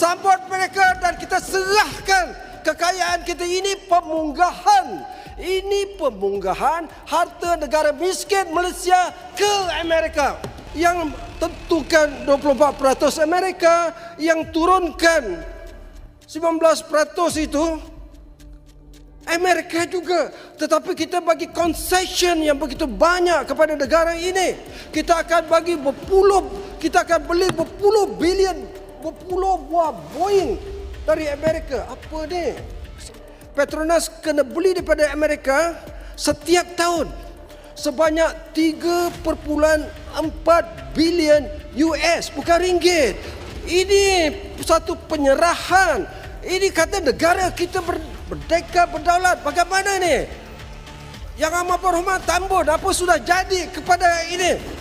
sambut mereka dan kita serahkan kekayaan kita. Ini pemunggahan. Ini pemunggahan harta negara miskin Malaysia ke Amerika. Yang tentukan 24% Amerika yang turunkan 19% itu Amerika juga. Tetapi kita bagi concession yang begitu banyak kepada negara ini. Kita akan bagi berpuluh kita akan beli berpuluh bilion berpuluh buah Boeing dari Amerika apa ni Petronas kena beli daripada Amerika setiap tahun sebanyak 3.4 bilion US bukan ringgit. Ini satu penyerahan. Ini kata negara kita ber- merdeka berdaulat. Bagaimana ni? Yang amat berhormat Tambun apa sudah jadi kepada ini?